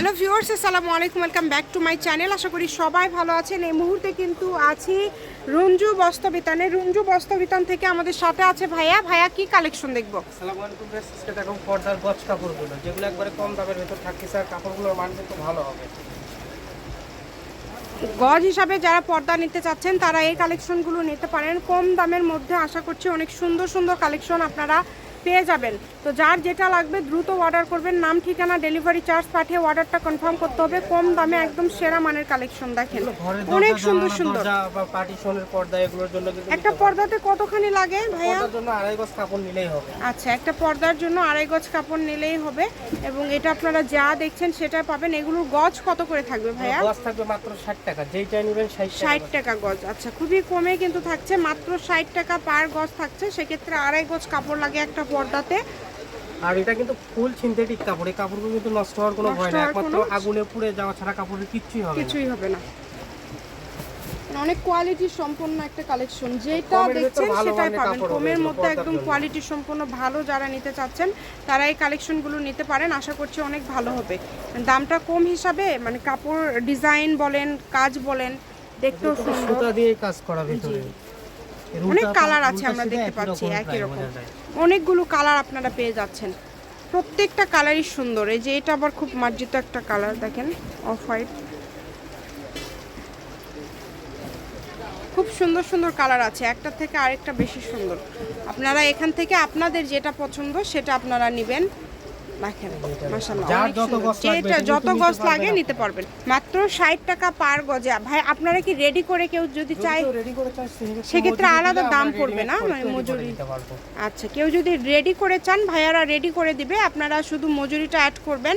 Hello viewers আসসালামু আলাইকুম welcome back to my channel. আশা করি সবাই ভালো আছেন। এই মুহূর্তে কিন্তু আছি রঞ্জু বস্ত্রবিতানে। রঞ্জু বস্ত্রবিতান থেকে আমাদের সাথে আছে ভাইয়া। ভাইয়া কি কালেকশন দেখব? আসসালামু আলাইকুম ফ্রেন্ডস আজকে দেখো পর্দার গছ কাপড়গুলো যেগুলো একবারে কম দামের ভেতর থাকতেছে আর কাপড়গুলোর মান কিন্তু ভালো হবে। গজ হিসাবে যারা পর্দা নিতে চাচ্ছেন তারা এই কালেকশনগুলো নিতে পারেন। কম দামের মধ্যে আশা করছি অনেক সুন্দর সুন্দর কালেকশন আপনারা পেয়ে যাবেন। তো যার যেটা লাগবে দ্রুত অর্ডার করবেন। নাম ঠিকানা ডেলিভারি চার্জ পাঠিয়ে অর্ডারটা কনফার্ম করতে হবে। কম দামে একদম সেরা মানের কালেকশন দেখেন। অনেক সুন্দর সুন্দর। একটা পর্দাতে কতখানি লাগে ভাইয়া? আড়াই গজ কাপড় নিলেই হবে। আচ্ছা একটা পর্দার জন্য আড়াই গজ কাপড় নিলেই হবে। এবং এটা আপনারা যা দেখছেন সেটা পাবেন। এগুলোর গজ কত করে থাকবে ভাইয়া? গজ থাকবে মাত্র ষাট টাকা। যেইটাই নেবেন ষাট ষাট টাকা টাকা গজ। আচ্ছা খুবই কমে কিন্তু থাকছে। মাত্র ষাট টাকা পার গজ থাকছে। সেক্ষেত্রে আড়াই গজ কাপড় লাগে একটা পর্দাতে। আর এটা কিন্তু ফুল সিনথেটিক কাপড় এই কাপড়গুলো কিন্তু নষ্ট হওয়ার কোনো ভয় নেই একমাত্র আগুনে পুড়ে যাওয়া ছাড়া কাপড়ের কিচ্ছুই হবে কিছুই হবে না। অনেক কোয়ালিটি সম্পন্ন একটা কালেকশন যেটা দেখছেন সেটাই পাবেন। কমের মধ্যে একদম কোয়ালিটি সম্পন্ন ভালো যারা নিতে চাচ্ছেন তারা এই কালেকশনগুলো নিতে পারেন আশা করছি অনেক ভালো হবে। দামটা কম হিসাবে মানে কাপড় ডিজাইন বলেন কাজ বলেন দেখতেও সুন্দর। সুতা দিয়ে কাজ করা ভিতরে। অনেক কালার আছে আমরা দেখতে পাচ্ছি একই রকম। অনেকগুলো কালার আপনারা পেয়ে যাচ্ছেন। প্রত্যেকটা কালারই সুন্দর। এই যে এটা আবার খুব মার্জিত একটা কালার দেখেন অফ হোয়াইট খুব সুন্দর সুন্দর কালার আছে। একটা থেকে আরেকটা বেশি সুন্দর। আপনারা এখান থেকে আপনাদের যেটা পছন্দ সেটা আপনারা নেবেন। দেখেন মাশাআল্লাহ যত গজ যেটা যত গজ লাগে নিতে পারবেন। মাত্র ষাট টাকা পার গজে। ভাই আপনারা কি রেডি করে কেউ যদি চায় সেক্ষেত্রে আলাদা দাম পড়বে না? মানে মজুরি। আচ্ছা কেউ যদি রেডি করে চান ভাইয়ারা রেডি করে দিবে। আপনারা শুধু মজুরিটা অ্যাড করবেন।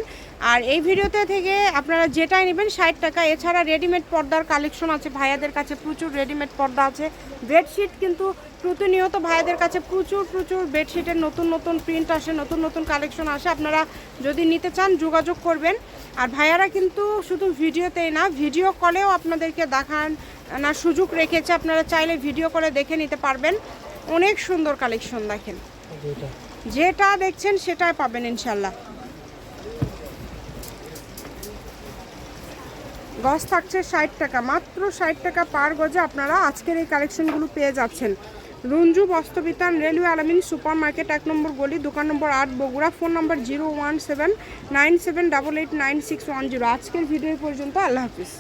আর এই ভিডিওতে থেকে আপনারা যেটাই নেবেন ষাট টাকা। এছাড়া রেডিমেড পর্দার কালেকশন আছে ভাইয়াদের কাছে প্রচুর রেডিমেড পর্দা আছে। বেডশিট কিন্তু প্রতিনিয়ত ভাইয়াদের কাছে প্রচুর প্রচুর বেডশিটের নতুন নতুন প্রিন্ট আসে নতুন নতুন কালেকশন আসে। আপনারা যদি নিতে চান যোগাযোগ করবেন। আর ভাইয়ারা কিন্তু শুধু ভিডিওতেই না ভিডিও কলেও আপনাদেরকে দেখান না সুযোগ রেখেছে। আপনারা চাইলে ভিডিও করে দেখে নিতে পারবেন। অনেক সুন্দর কালেকশন দেখেন। যেটা দেখছেন সেটাই পাবেন ইনশাল্লাহ। গজ থাকছে ষাট টাকা। মাত্র ষাট টাকা পার গজে আপনারা আজকের এই কালেকশনগুলো পেয়ে যাচ্ছেন। Ranju বস্ত্রবিতান, railway Alamin super market এক নম্বর গলি, দোকান নম্বর আট, বগুড়া, ফোন নম্বর zero one seven nine seven double eight nine six one zero. আজকের ভিডিও পর্যন্ত, আল্লাহ হাফিজ।